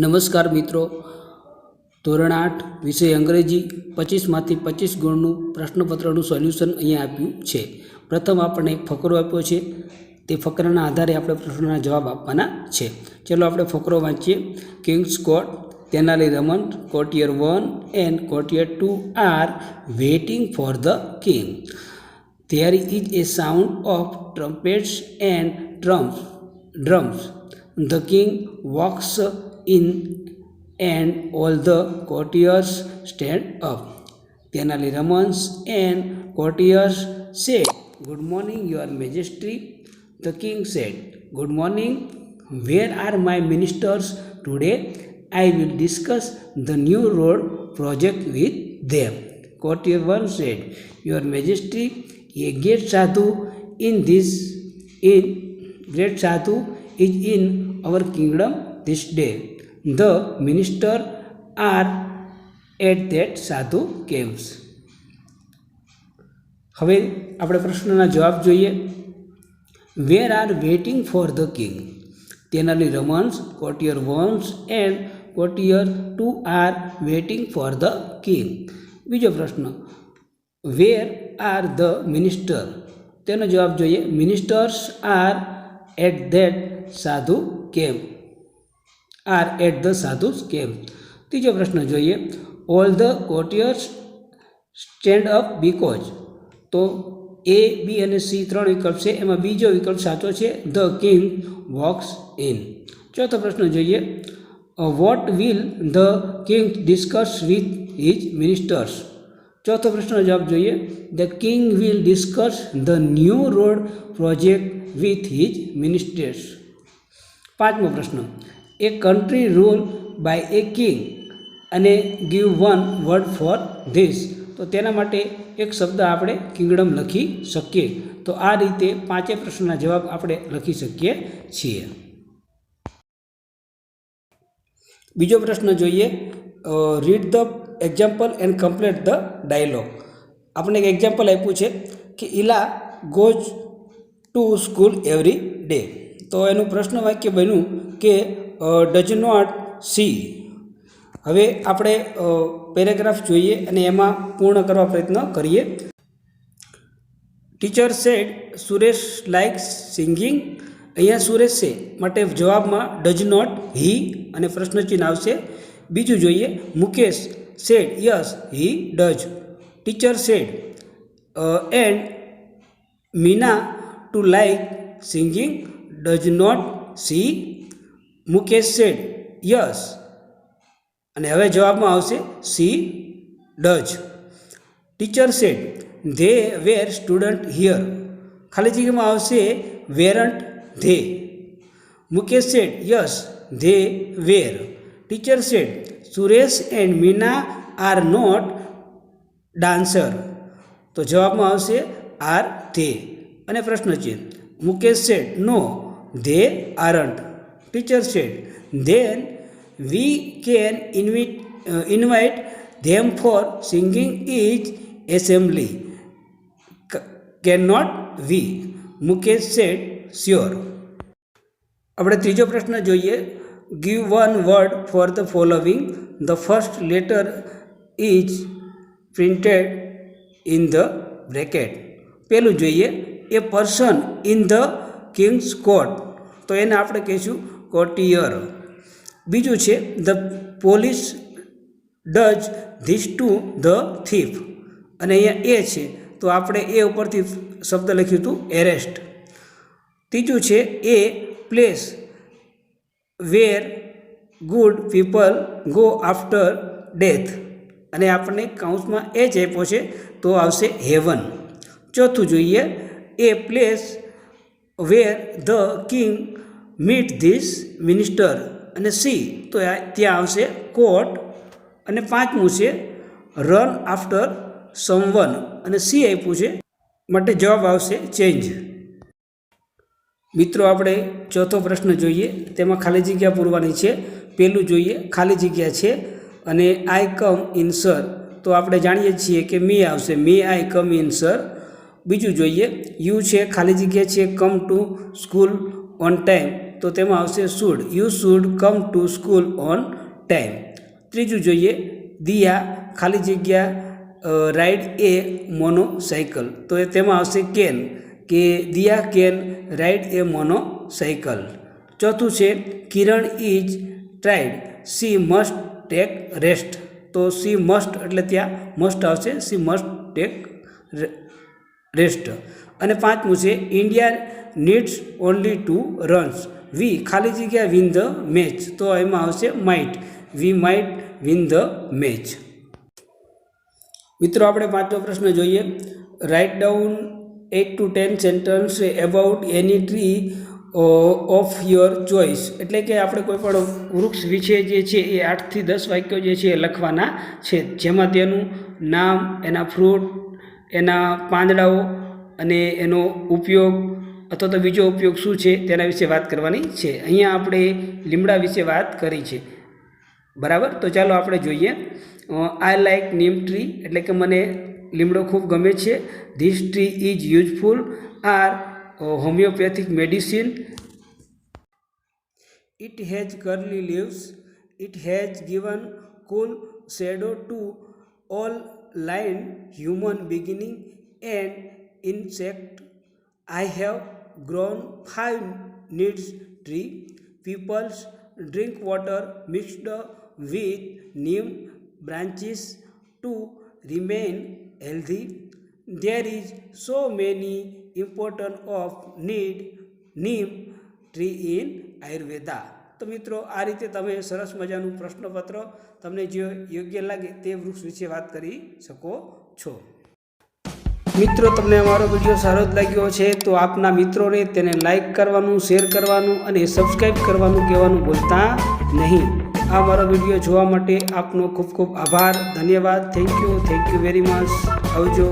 નમસ્કાર મિત્રો ધોરણ આઠ વિષય અંગ્રેજી પચીસમાંથી પચીસ ગુણનું પ્રશ્નપત્રનું સોલ્યુશન અહીંયા આપ્યું છે પ્રથમ આપણને એક ફકરો આપ્યો છે તે ફકરાના આધારે આપણે પ્રશ્નના જવાબ આપવાના છે ચલો આપણે ફકરો વાંચીએ king's court Tenali Raman courtier one and courtier two are waiting for the king there is a sound of trumpets and trump drums the king walks in and all the courtiers stand up. Tenali Ramans and courtiers said, Good morning, Your Majesty. The king said, Good morning. Where are my ministers today? I will discuss the new road project with them. Courtier one said, Your Majesty, a great sadhu in this in great sadhu is in our kingdom this day. The minister are at that સાધુ caves. હવે આપણે પ્રશ્નના જવાબ જોઈએ where are waiting for the king Tenali Raman's courtier ones and courtier two are waiting for the king બીજો પ્રશ્ન where are the minister તેનો જવાબ જોઈએ ministers are at that sadhu camp are at the sadhu camp ત્રીજો પ્રશ્ન જોઈએ all the courtiers stand up because તો A બી અને સી ત્રણ વિકલ્પ છે એમાં બીજો વિકલ્પ સાચો છે ધ કિંગ વોક્સ ઇન ચોથો પ્રશ્ન જોઈએ what will the king discuss with his ministers ચોથો પ્રશ્ન જવાબ જોઈએ the king will discuss the new road project with his ministers પાંચમો પ્રશ્ન a country rule by a king અને give one word for this તો તેના માટે એક શબ્દ આપણે કિંગડમ લખી શકીએ તો આ રીતે પાંચે પ્રશ્નના જવાબ આપણે લખી શકીએ છીએ બીજો પ્રશ્ન જોઈએ read the example and complete the dialogue આપણે એક એક્ઝામ્પલ આપ્યું છે કે Ila goes to school every day તો એનું પ્રશ્ન વાક્ય બન્યું કે ડઝ નોટ સી હવે આપણે પેરેગ્રાફ જોઈએ અને એમાં પૂર્ણ કરવા પ્રયત્ન કરીએ teacher said Suresh like singing અહીંયા સુરેશ છે માટે જવાબમાં ડઝ નોટ હી અને પ્રશ્નચિહ્ન આવશે બીજું જોઈએ Mukesh said yes he does teacher said and Meena to like singing does not she Mukesh said yes અને હવે જવાબમાં આવશે she does teacher said they were student here ખાલી જગ્યામાં આવશે weren't they Mukesh said yes they were teacher said Suresh and Meena are not dancer તો જવાબમાં આવશે આર ધે અને પ્રશ્ન છે Mukesh said no They aren't. Teacher said. Then we can invite, uh, invite them for singing each assembly. C cannot we? Mukesh said sure આપણે ત્રીજો પ્રશ્ન જોઈએ give one word for the following the first letter is printed in the bracket પહેલું જોઈએ a person in the king's court તો એને આપણે કહીશું કોટિયર બીજું છે the police dutch this to the thief અને અહીંયા એ છે તો આપણે એ ઉપરથી શબ્દ લખ્યું હતું એરેસ્ટ ત્રીજું છે a place where good people go after death અને આપણને કાઉન્સમાં એ જ આપ્યો છે તો આવશે હેવન ચોથું જોઈએ a place where the king meet this minister અને સી તો ત્યાં આવશે કોર્ટ અને પાંચમું છે રન આફ્ટર સમવન અને સી આપ્યું છે માટે જવાબ આવશે ચેન્જ મિત્રો આપણે ચોથો પ્રશ્ન જોઈએ તેમાં ખાલી જગ્યા પૂરવાની છે પહેલું જોઈએ ખાલી જગ્યા છે અને આઈ કમ ઇન સર તો આપણે જાણીએ છીએ કે મી આવશે મી આઈ કમ ઇન સર બીજુ જોઈએ યુ છે ખાલી જગ્યા છે come to school on time તો તેમાં આવશે should you should come to school on time ત્રીજું જોઈએ દિયા ખાલી જગ્યા રાઈડ એ મોનોસાયકલ તો એ તેમાં આવશે કેલ કે દિયા કેન રાઈડ એ મોનોસાયકલ ચોથું છે Kiran is tired she must take rest તો शी મસ્ટ એટલે ત્યાં મસ્ટ આવશે शी મસ્ટ ટેક રેસ્ટ અને પાંચમું છે India needs only two runs we ખાલી જગ્યા વિન ધ મેચ તો એમાં આવશે might we might win the match મિત્રો આપણે પાંચમો પ્રશ્ન જોઈએ write down at two ten sentences about any tree of your choice એટલે કે આપણે કોઈપણ વૃક્ષ વિશે જે છે એ આઠથી દસ વાક્યો જે છે એ લખવાના છે જેમાં તેનું નામ એના ફ્રૂટ એના પાંદડાઓ અને એનો ઉપયોગ અથવા તો બીજો ઉપયોગ શું છે તેના વિશે વાત કરવાની છે અહીંયા આપણે લીમડા વિશે વાત કરી છે બરાબર તો ચાલો આપણે જોઈએ આઈ લાઇક નીમ ટ્રી એટલે કે મને લીમડો ખૂબ ગમે છે this tree is useful are homoeopathic medicine it has curly leaves it has given cool shadow to all line human beginning and insect i have grown five needs tree peoples drink water mixed with neem branches to remain healthy there is so many important of need neem tree in ayurveda તો મિત્રો આ રીતે તમે સરસ મજાનું પ્રશ્નપત્ર તમને જે યોગ્ય લાગે તે વૃક્ષ વિશે વાત કરી શકો છો મિત્રો તમને અમારો વિડીયો સારો જ લાગ્યો છે તો આપના મિત્રોને તેને લાઇક કરવાનું શેર કરવાનું અને સબસ્ક્રાઈબ કરવાનું કહેવાનું ભૂલતા નહીં આ મારો વિડીયો જોવા માટે આપનો ખૂબ ખૂબ આભાર ધન્યવાદ thank you thank you very much આવજો